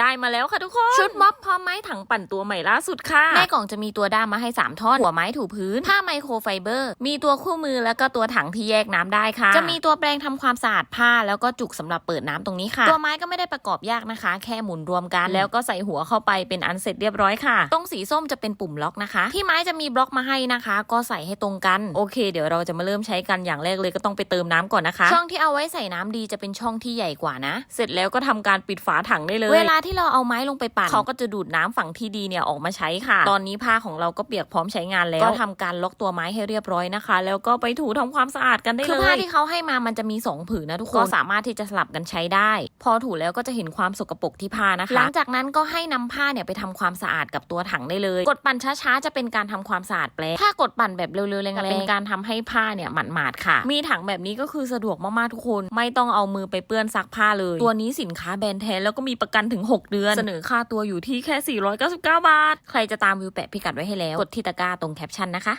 ได้มาแล้วค่ะทุกคน ชุดม็อบพร้อมไม้ถังปั่นตัวใหม่ล่าสุดค่ะ ในกล่องจะมีตัวด้ามมาให้ 3 ท่อน หัวไม้ถูพื้น ผ้าไมโครไฟเบอร์ มีตัวคู่มือแล้วก็ตัวถังที่แยกน้ำได้ค่ะ จะมีตัวแปรงทำความสะอาดผ้าแล้วก็จุกสำหรับเปิดน้ำตรงนี้ค่ะ ตัวไม้ก็ไม่ได้ประกอบยากนะคะ แค่หมุนรวมกัน แล้วก็ใส่หัวเข้าไปเป็นอันเสร็จเรียบร้อยค่ะ ตรงสีส้มจะเป็นปุ่มล็อกนะคะ ที่ไม้จะมีบล็อกมาให้นะคะ ก็ใส่ให้ตรงกัน โอเค เดี๋ยวเราจะมาเริ่มใช้กันอย่างแรกเลยก็ต้องไปเติมน้ำก่อนนะคะ ช่องที่เอาไว้ใส่น้ำดีจะเป็นช่องที่ใหญ่กว่านะ เสร็จแล้วก็ทำการปิดฝาถังได้เลย เวลาที่เราเอาไม้ลงไปปั่นเขาก็จะดูดน้ำฝั่งที่ดีเนี่ยออกมาใช้ค่ะ ตอนนี้ผ้าของเราก็เปียกพร้อมใช้งานแล้วก็ทำการล็อกตัวไม้ให้เรียบร้อยนะคะ แล้วก็ไปถูทำความสะอาดกันได้เลยคือผ้าที่เขาให้มามันจะมี 2 ผืนนะทุกคนก็สามารถที่จะสลับกันใช้ได้ พอถูแล้วก็จะเห็นความสกปรกที่ผ้านะคะ หลังจากนั้นก็ให้นำผ้าเนี่ยไปทำความสะอาดกับตัวถังได้เลย กดปั่นช้าๆจะเป็นการทำความสะอาดแปลงถ้ากดปั่นแบบเร็วๆแรงๆเป็นการทำให้ผ้าเนี่ยหมาดๆค่ะ มีถังแบบนี้ก็คือสะดวกมากๆทุกคน ไม่ต้องเอามือไปเปื้อนซักผ้าเลย ตัวนี้สินค้าแบรนด์แท้แล้วก็มีประกันถึง6 เดือน เสนอค่าตัวอยู่ที่แค่ 499 บาท ใครจะตามวิวแปะพิกัดไว้ให้แล้ว กดที่ตะกร้าตรงแคปชั่นนะคะ